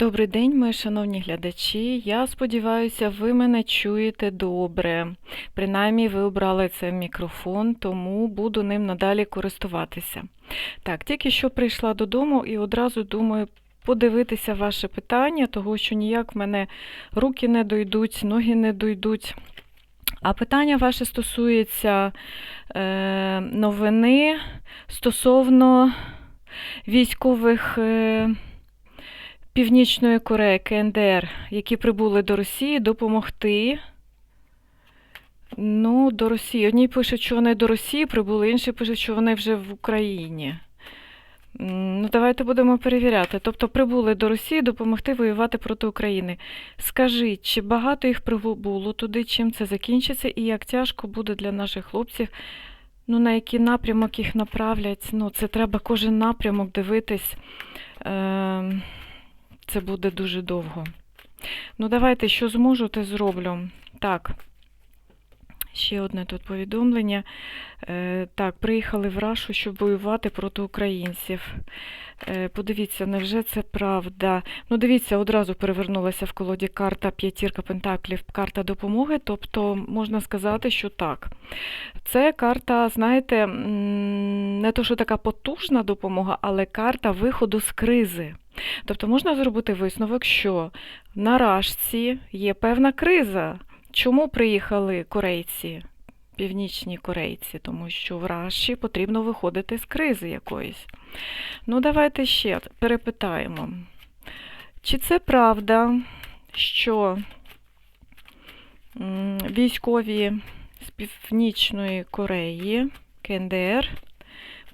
Добрий день, мої шановні глядачі. Я сподіваюся, ви мене чуєте добре. Принаймні, ви обрали цей мікрофон, тому буду ним надалі користуватися. Так, тільки що прийшла додому і одразу думаю подивитися ваше питання, того що ніяк в мене руки не дойдуть, ноги не дойдуть. А питання ваше стосується е, новини стосовно військових. Е, Північної Кореї КНДР, які прибули до Росії, допомогти. Ну, до Росії. Одні пишуть, що вони до Росії прибули, інші пишуть, що вони вже в Україні. Ну, давайте будемо перевіряти. Тобто прибули до Росії допомогти воювати проти України. Скажіть, чи багато їх прибуло туди, чим це закінчиться, і як тяжко буде для наших хлопців, ну, на який напрямок їх направлять? Ну, це треба кожен напрямок дивитись. Е- це буде дуже довго. Ну, давайте, що зможу, те зроблю. Так. Ще одне тут повідомлення. Е, так, приїхали в Рашу, щоб воювати проти українців. Е, подивіться, невже це правда? Ну, дивіться, одразу перевернулася в колоді карта п'ятірка пентаклів, карта допомоги. Тобто, можна сказати, що так. Це карта, знаєте, не то, що така потужна допомога, але карта виходу з кризи. Тобто можна зробити висновок, що на Рашці є певна криза. Чому приїхали корейці, північні корейці? Тому що в Раші потрібно виходити з кризи якоїсь. Ну, давайте ще перепитаємо. Чи це правда, що військові з Північної Кореї, КНДР,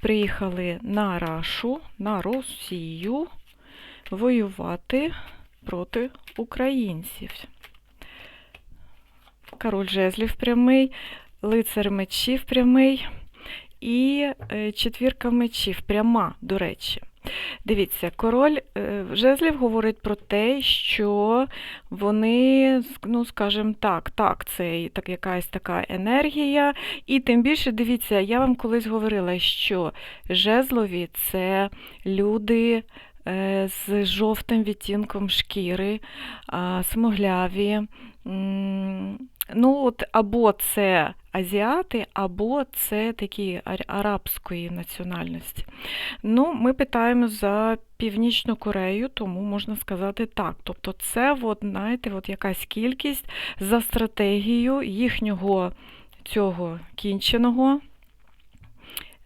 приїхали на Рашу, на Росію воювати проти українців? Король жезлів прямий, лицар мечів прямий і е, четвірка мечів пряма, до речі. Дивіться, король е, жезлів говорить про те, що вони, ну, скажімо так, так, це так, якась така енергія. І тим більше, дивіться, я вам колись говорила, що жезлові це люди з жовтим відтінком шкіри, а, смугляві. Ну, от або це азіати, або це такі арабської національності. Ну, ми питаємо за Північну Корею, тому можна сказати так. Тобто, це, от, знаєте, от якась кількість за стратегією їхнього цього кінченого.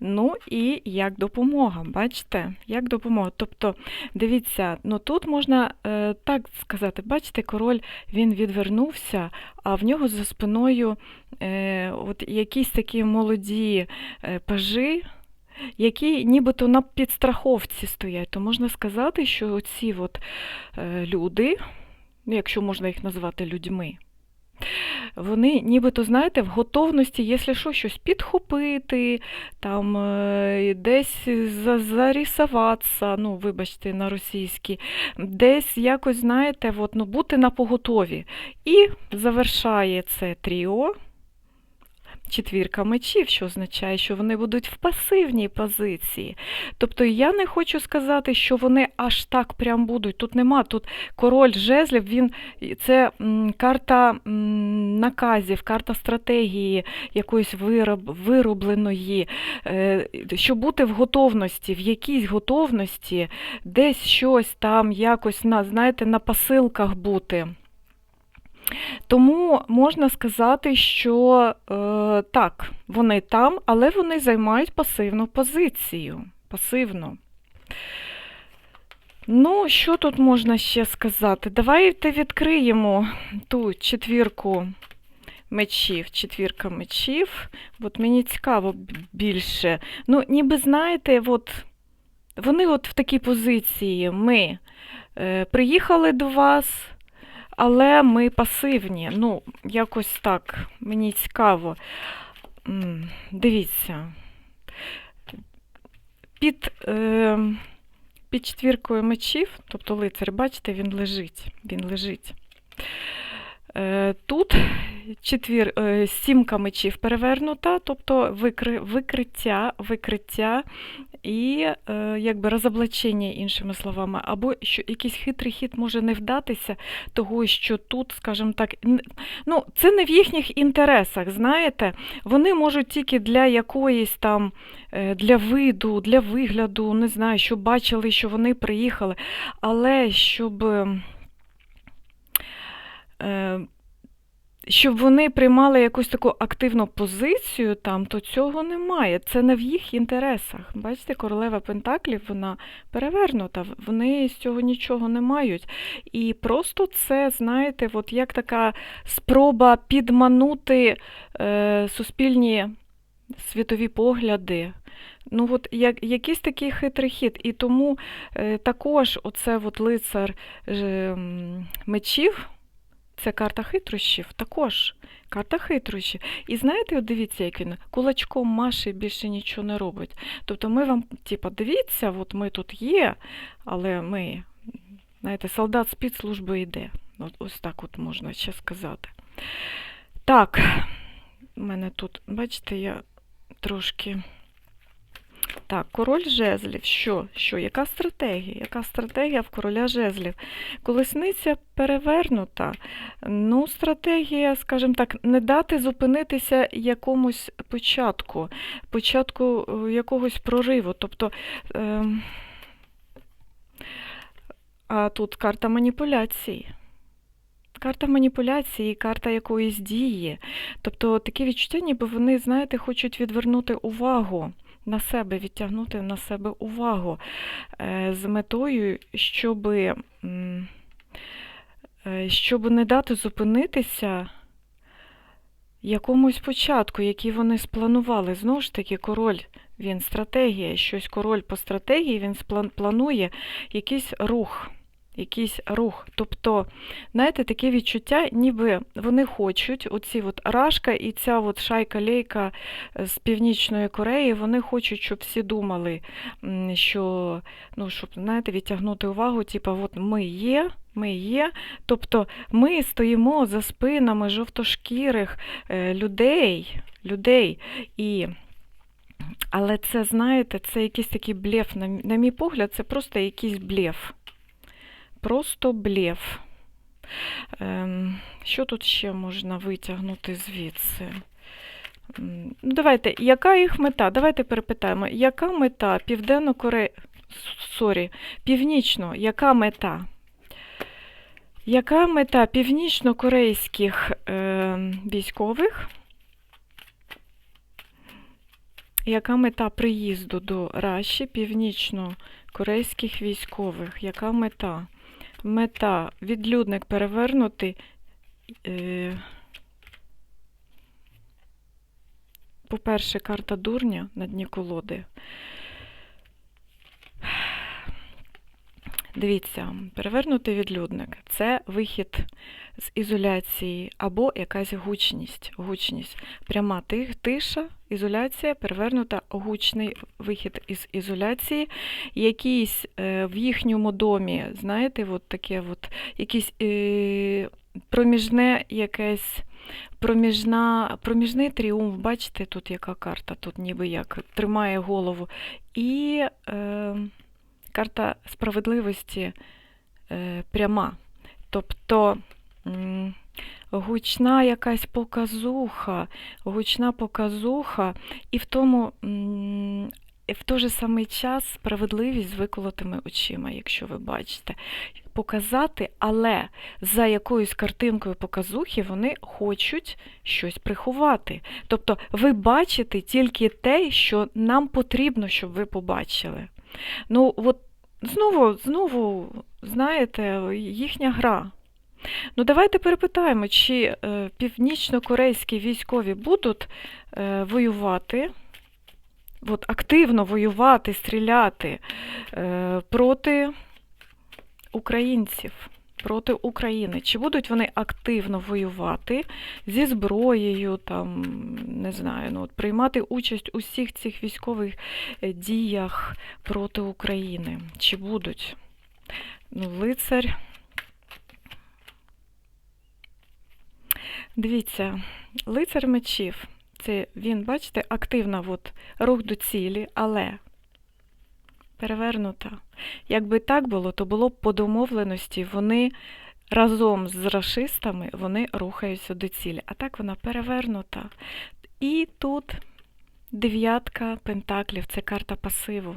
Ну і як допомога, бачите, як допомога. Тобто, дивіться, ну тут можна е, так сказати, бачите, король він відвернувся, а в нього за спиною е, от якісь такі молоді е, пажі, які нібито на підстраховці стоять. То можна сказати, що ці от, е, люди, ну, якщо можна їх назвати людьми, вони нібито, знаєте, в готовності, якщо що, щось підхопити, там е, десь зарісуватися, ну, вибачте, на російській, десь якось, знаєте, от, ну, бути на поготові. І завершає це тріо. Четвірка мечів, що означає, що вони будуть в пасивній позиції. Тобто я не хочу сказати, що вони аж так прям будуть. Тут нема. Тут король жезлів, він це карта наказів, карта стратегії якоїсь вироб, виробленої, е, щоб бути в готовності, в якійсь готовності, десь щось там якось на, знаєте, на посилках бути. Тому можна сказати, що е, так, вони там, але вони займають пасивну позицію. Пасивну. Ну, що тут можна ще сказати? Давайте відкриємо ту четвірку мечів. Четвірка мечів. От мені цікаво більше. Ну, ніби знаєте, от вони от в такій позиції. Ми е, приїхали до вас. Але ми пасивні. Ну, якось так, мені цікаво. Дивіться. Під, е, під четвіркою мечів, тобто лицар, бачите, він лежить. Він лежить. Е, Тут четвір, е, сімка мечів перевернута, тобто викри, викриття, викриття і е, якби розоблачення, іншими словами, або що якийсь хитрий хід може не вдатися, того, що тут, скажімо так, ну, це не в їхніх інтересах, знаєте, вони можуть тільки для якоїсь там, е, для виду, для вигляду, не знаю, щоб бачили, що вони приїхали, але щоб. Щоб вони приймали якусь таку активну позицію там, то цього немає. Це не в їх інтересах. Бачите, королева Пентаклів, вона перевернута, вони з цього нічого не мають. І просто це, знаєте, от як така спроба підманути е, суспільні світові погляди. Ну, от як, якийсь такий хитрий хід. І тому е, також оце от лицар е, мечів. Це карта хитрощів, також карта хитрощів. І знаєте, от дивіться, як він кулачком Маші більше нічого не робить. Тобто ми вам, типа, дивіться, от ми тут є, але ми, знаєте, солдат спецслужби йде. От, ось так от можна ще сказати. Так, у мене тут, бачите, я трошки. Так, король жезлів. Що? Що? Яка стратегія? Яка стратегія в короля жезлів? Колесниця перевернута. Ну, стратегія, скажімо так, не дати зупинитися якомусь початку, початку е, якогось прориву. Тобто, е, а тут карта маніпуляції. Карта маніпуляції, карта якоїсь дії. Тобто таке відчуття, ніби вони, знаєте, хочуть відвернути увагу на себе, відтягнути на себе увагу е, з метою, щоб, щоб не дати зупинитися якомусь початку, який вони спланували. Знову ж таки, король, він стратегія, щось король по стратегії, він планує якийсь рух. Якийсь рух. Тобто, знаєте, таке відчуття, ніби вони хочуть, оці от Рашка і ця от шайка-лейка з Північної Кореї, вони хочуть, щоб всі думали, що, ну, щоб, знаєте, відтягнути увагу, типу, от ми є, ми є. Тобто ми стоїмо за спинами жовтошкірих е, людей, людей. І але це, знаєте, це якийсь такий блеф, на мій погляд, це просто якийсь блеф. Просто блеф. Ем, що тут ще можна витягнути звідси? Ну, давайте, яка їх мета? Давайте перепитаємо, яка мета Південно Коре... Північно, яка мета? Яка мета північно-корейських е, військових? Яка мета приїзду до Раші північно-корейських військових? Яка мета? Мета відлюдник перевернутий. Е, по-перше, карта дурня на дні колоди. Дивіться, перевернутий відлюдник це вихід з ізоляції або якась гучність. гучність. Пряма тиша, ізоляція, перевернута гучний вихід із ізоляції. Якийсь е, в їхньому домі, знаєте, от таке от, якийсь е, проміжне якесь. Проміжна, проміжний тріумф, бачите, тут яка карта, тут ніби як тримає голову. І е, карта справедливості е, пряма. Тобто гучна якась показуха, гучна показуха, і в тому в той же самий час справедливість з виколотими очима, якщо ви бачите. Показати, але за якоюсь картинкою показухи вони хочуть щось приховати. Тобто ви бачите тільки те, що нам потрібно, щоб ви побачили. Ну, от знову, знову, знаєте, їхня гра. Ну, давайте перепитаємо, чи е, північно-корейські військові будуть е, воювати, от, активно воювати, стріляти е, проти українців, проти України. Чи будуть вони активно воювати зі зброєю, там, не знаю, ну, от, приймати участь у всіх цих військових е, діях проти України? Чи будуть? Ну, лицар. Дивіться, лицар мечів. Це він, бачите, активно от, рух до цілі, але перевернута. Якби так було, то було б по домовленості, вони разом з рашистами вони рухаються до цілі. А так вона перевернута. І тут дев'ятка пентаклів це карта пасиву.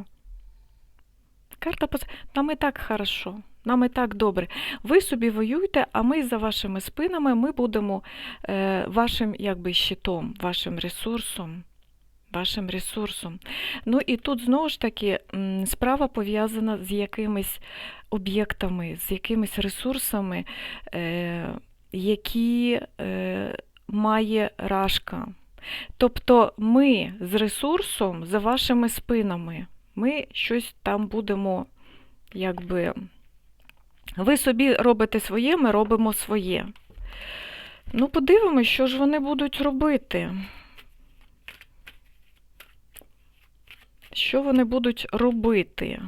Карта пасиву. Нам і так хорошо, нам і так добре. Ви собі воюєте, а ми за вашими спинами ми будемо е, вашим якби щитом, вашим ресурсом. Вашим ресурсом. Ну і тут знову ж таки справа пов'язана з якимись об'єктами, з якимись ресурсами, е, які е, має рашка. Тобто ми з ресурсом за вашими спинами, ми щось там будемо, якби. Ви собі робите своє, ми робимо своє. Ну, подивимось, що ж вони будуть робити. Що вони будуть робити?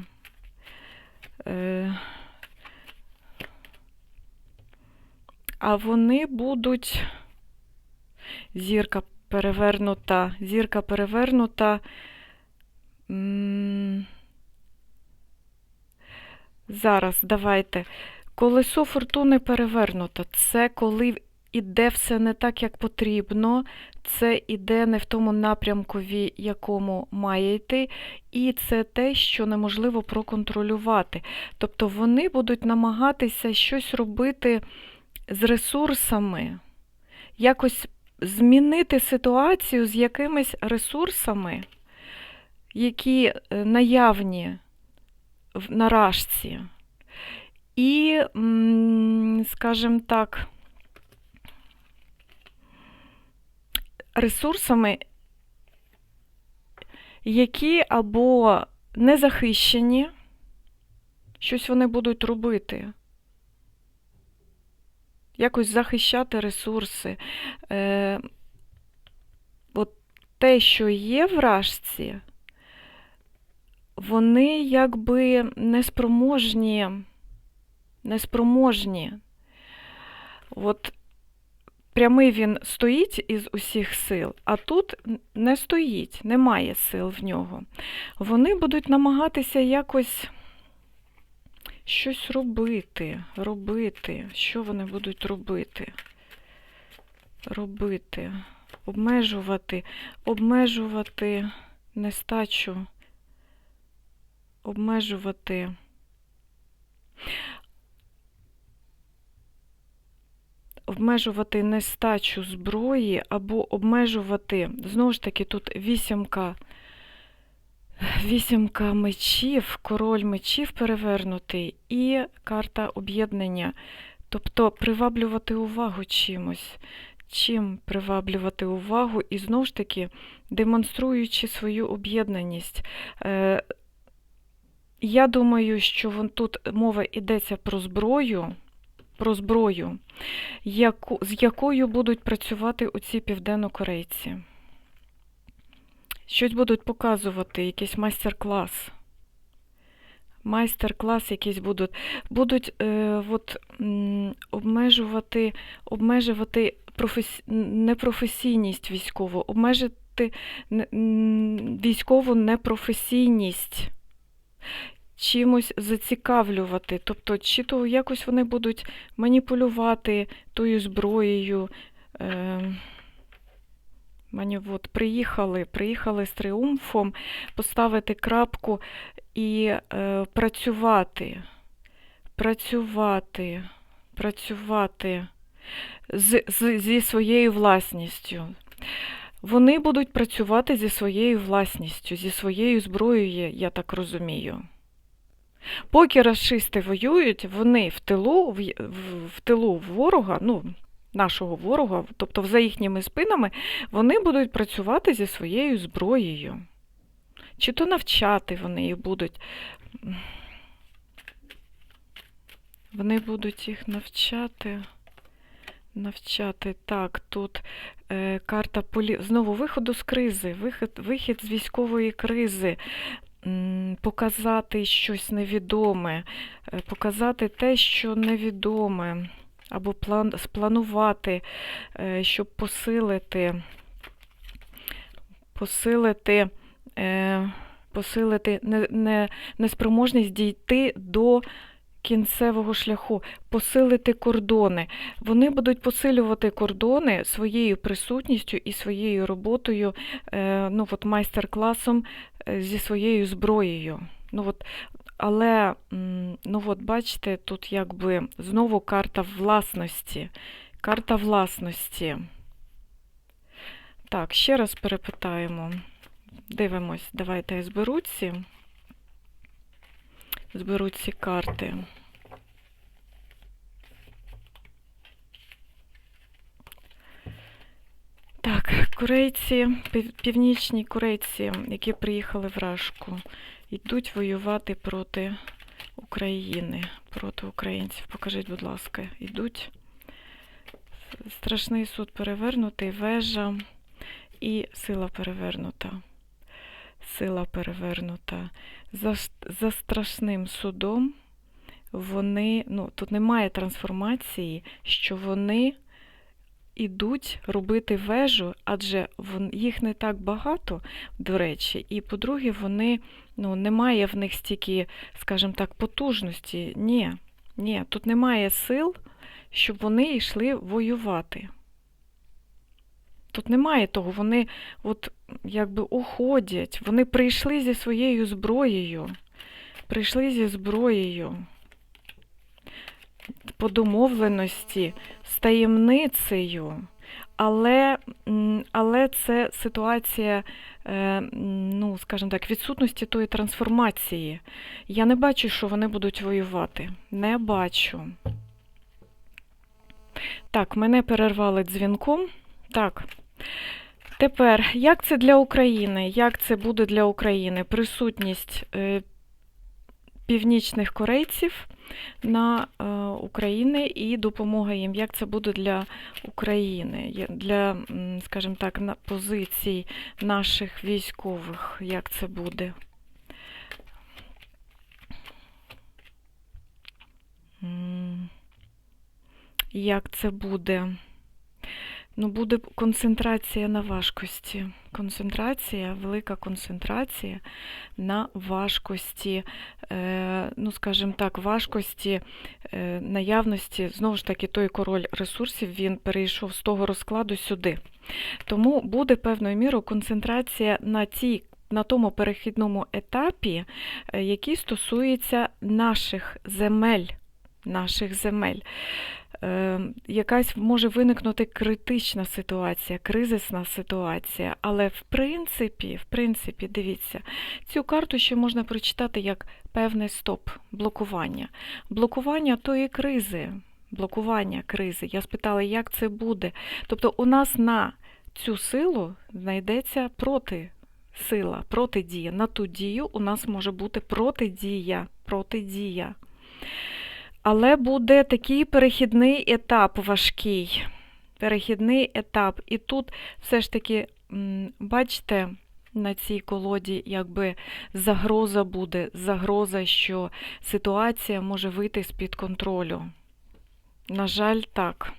Е, А вони будуть. Зірка перевернута, зірка перевернута. Зараз давайте. Колесо фортуни перевернуто. Це коли іде все не так, як потрібно, це іде не в тому напрямку, в якому має йти, і це те, що неможливо проконтролювати. Тобто вони будуть намагатися щось робити з ресурсами, якось змінити ситуацію з якимись ресурсами, які е, наявні в наражці. І, скажімо так, ресурсами, які або не захищені, щось вони будуть робити. Якось захищати ресурси. Е, от те, що є в рашці, вони якби неспроможні, неспроможні. От прямий він стоїть із усіх сил, а тут не стоїть, немає сил в нього. Вони будуть намагатися якось щось робити, робити. Що вони будуть робити? Робити, обмежувати, обмежувати нестачу, обмежувати. Обмежувати нестачу зброї або обмежувати, знову ж таки, тут вісімка, вісімка мечів, король мечів перевернутий і карта об'єднання. Тобто приваблювати увагу чимось. Чим приваблювати увагу і знову ж таки демонструючи свою об'єднаність. Е, Я думаю, що вон тут мова йдеться про зброю, про зброю, яку, з якою будуть працювати оці південнокорейці. Щось будуть показувати, якийсь майстер-клас. Майстер-клас якийсь будуть. Будуть е, от, обмежувати, обмежувати професі... непрофесійність військову, обмежити військову непрофесійність чимось зацікавлювати. Тобто, чи то якось вони будуть маніпулювати тою зброєю. Е, Мені от приїхали, приїхали з тріумфом поставити крапку і е, працювати, працювати, працювати з, з, зі своєю власністю. Вони будуть працювати зі своєю власністю, зі своєю зброєю, я так розумію. Поки расисти воюють, вони в тилу, в, в, тилу ворога, ну, нашого ворога, тобто за їхніми спинами, вони будуть працювати зі своєю зброєю. Чи то навчати вони їх будуть. Вони будуть їх навчати. Навчати. Так, тут е, карта полі... знову виходу з кризи, вихід, вихід з військової кризи, показати щось невідоме, е, показати те, що невідоме, або план... спланувати, е, щоб посилити, посилити, е, посилити не, не, неспроможність дійти до кінцевого шляху, посилити кордони. Вони будуть посилювати кордони своєю присутністю і своєю роботою, е, ну, от майстер-класом е, зі своєю зброєю. Ну, от, але, ну от, бачите, тут якби знову карта власності. Карта власності. Так, ще раз перепитаємо. Дивимось, давайте я зберу. Зберу ці карти. Так, корейці, північні корейці, які приїхали в Рашку, йдуть воювати проти України, проти українців. Покажіть, будь ласка, йдуть. Страшний суд перевернутий, вежа і сила перевернута. Сила перевернута. За, за страшним судом вони, ну, тут немає трансформації, що вони ідуть робити вежу, адже їх не так багато, до речі, і по-друге, вони, ну, немає в них стільки, скажімо так, потужності. Ні, ні, тут немає сил, щоб вони йшли воювати. Тут немає того, вони от якби уходять, вони прийшли зі своєю зброєю, прийшли зі зброєю по домовленості, з таємницею, але, але це ситуація, е, ну, скажімо так, відсутності тої трансформації. Я не бачу, що вони будуть воювати. Не бачу. Так, мене перервали дзвінком. Так. Тепер, як це для України? Як це буде для України? Присутність е, північних корейців на е, Україні і допомога їм. Як це буде для України? Для, скажімо так, позицій наших військових, як це буде? Як це буде? Ну, буде концентрація на важкості. Концентрація, велика концентрація на важкості, е, ну, скажімо так, важкості е, наявності, знову ж таки, той король ресурсів, він перейшов з того розкладу сюди. Тому буде певною мірою концентрація на тій, на тому перехідному етапі, е, який стосується наших земель. Наших земель. Е, якась може виникнути критична ситуація, кризисна ситуація. Але в принципі, в принципі, дивіться, цю карту ще можна прочитати як певний стоп, блокування. Блокування тої кризи. Блокування кризи. Я спитала, як це буде. Тобто у нас на цю силу знайдеться проти сила, протидія. На ту дію у нас може бути протидія. протидія. Але буде такий перехідний етап важкий. Перехідний етап. І тут все ж таки, бачите, на цій колоді якби загроза буде, загроза, що ситуація може вийти з-під контролю. На жаль, так.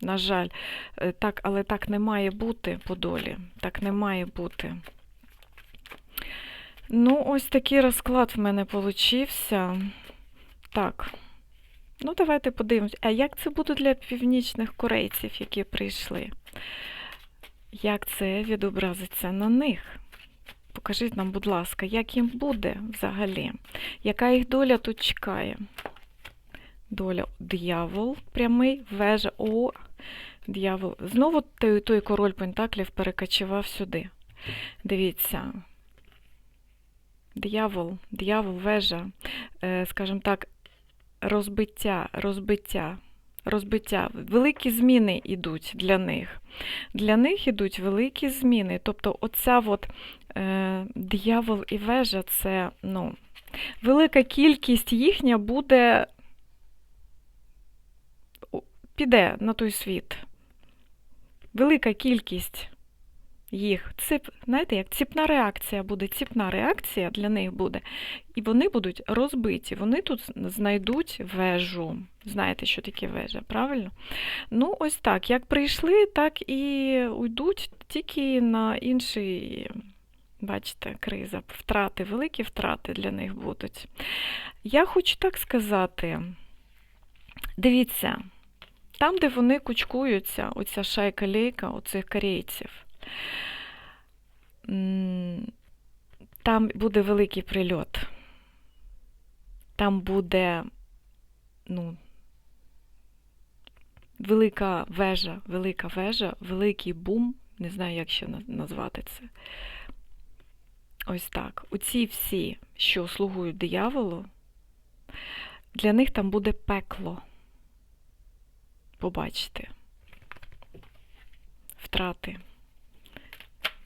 На жаль, Е, так, але так не має бути по долі. Так не має бути. Ну, ось такий розклад в мене получився. Так. Ну, давайте подивимось. А як це буде для північних корейців, які прийшли? Як це відобразиться на них? Покажіть нам, будь ласка, як їм буде взагалі? Яка їх доля тут чекає? Доля диявол прямий, вежа. О, диявол. Знову той, той король Пентаклів перекочував сюди. Дивіться. Диявол, диявол, вежа, е, скажімо так, розбиття, розбиття, розбиття. Великі зміни йдуть для них. Для них йдуть великі зміни. Тобто, оця от е, диявол і вежа це ну, велика кількість їхня буде, піде на той світ. Велика кількість їх. Цип, знаєте, як ціпна реакція буде, ціпна реакція для них буде. І вони будуть розбиті. Вони тут знайдуть вежу. Знаєте, що таке вежа, правильно? Ну, ось так. Як прийшли, так і уйдуть тільки на інший Бачите, криза, втрати, великі втрати для них будуть. Я хочу так сказати: дивіться, там, де вони кучкуються, оця шайка-лейка, оцих корейців, там буде великий прильот. Там буде, ну, велика вежа, велика вежа, великий бум, не знаю, як ще назвати це. Ось так. Оці всі, що слугують дияволу, для них там буде пекло. Побачите. Втрати.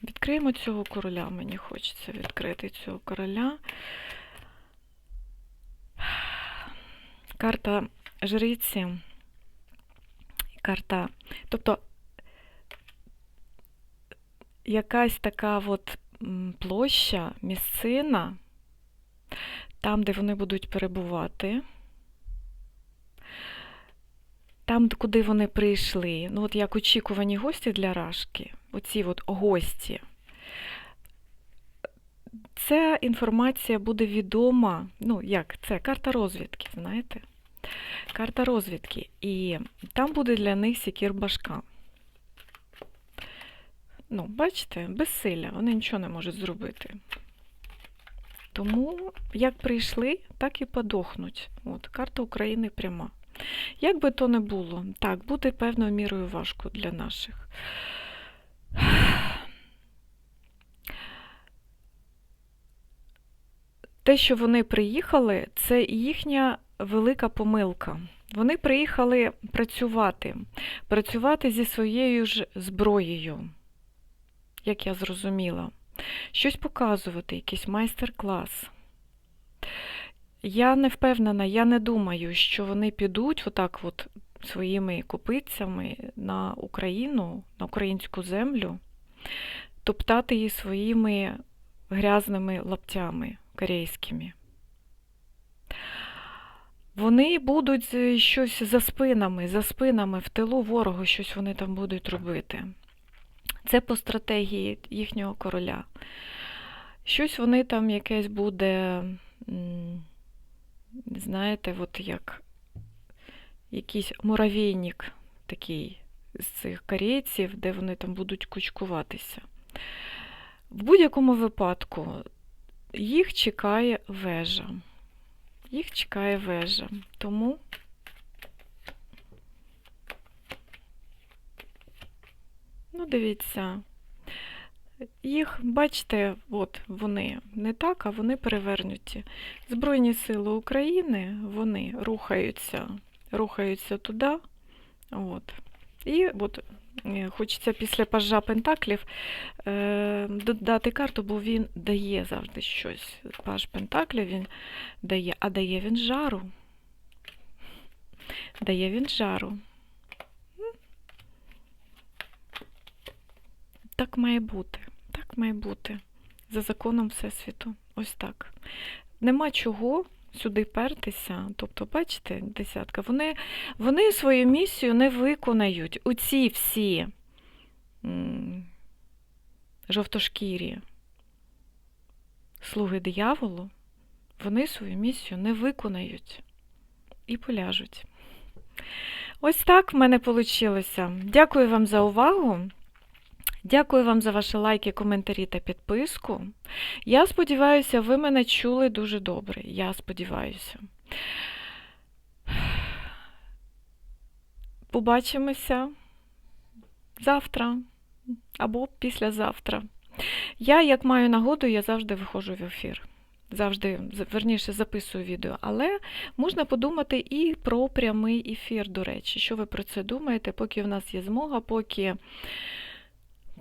Відкриємо цього короля. Мені хочеться відкрити цього короля. Карта жриці. Карта. Тобто якась така от площа, місцина, там, де вони будуть перебувати, там, куди вони прийшли, ну от як очікувані гості для Рашки, оці от гості. Ця інформація буде відома, ну як це карта розвідки, знаєте? Карта розвідки. І там буде для них сікір башка. Ну, бачите, безсилля, вони нічого не можуть зробити. Тому, як прийшли, так і подохнуть. От, карта України пряма. Як би то не було, так, буде певною мірою важко для наших. Те, що вони приїхали, це їхня велика помилка. Вони приїхали працювати, працювати зі своєю ж зброєю, як я зрозуміла, щось показувати, якийсь майстер-клас. Я не впевнена, я не думаю, що вони підуть отак от своїми копицями на Україну, на українську землю, топтати її своїми грязними лаптями корейськими. Вони будуть щось за спинами, за спинами в тилу ворогу, щось вони там будуть робити. Це по стратегії їхнього короля. Щось вони там якесь буде, знаєте, от як якийсь муравейник такий з цих корейців, де вони там будуть кучкуватися. В будь-якому випадку їх чекає вежа. Їх чекає вежа. Тому Ну, дивіться. Їх, бачите, от вони не так, а вони перевернуті. Збройні сили України, вони рухаються, рухаються туди. От. І от е, хочеться після пажа Пентаклів е, додати карту, бо він дає завжди щось. Паж Пентаклів він дає, а дає він жару. Дає він жару. Так має бути. Має бути. За законом Всесвіту. Ось так. Нема чого сюди пертися. Тобто, бачите, десятка. Вони, вони свою місію не виконають. Оці всі м, жовтошкірі слуги дияволу, вони свою місію не виконають і поляжуть. Ось так в мене вийшло. Дякую вам за увагу. Дякую вам за ваші лайки, коментарі та підписку. Я сподіваюся, ви мене чули дуже добре. Я сподіваюся. Побачимося завтра або післязавтра. Я, як маю нагоду, я завжди виходжу в ефір. Завжди, верніше, записую відео. Але можна подумати і про прямий ефір, до речі. Що ви про це думаєте, поки в нас є змога, поки.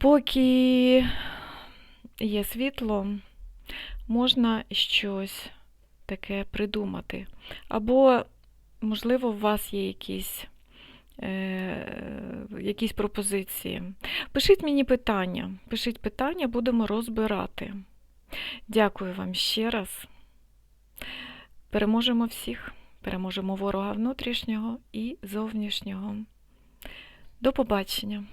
Поки є світло, можна щось таке придумати. Або, можливо, у вас є якісь, е, якісь пропозиції. Пишіть мені питання, пишіть питання, будемо розбирати. Дякую вам ще раз. Переможемо всіх, переможемо ворога внутрішнього і зовнішнього. До побачення!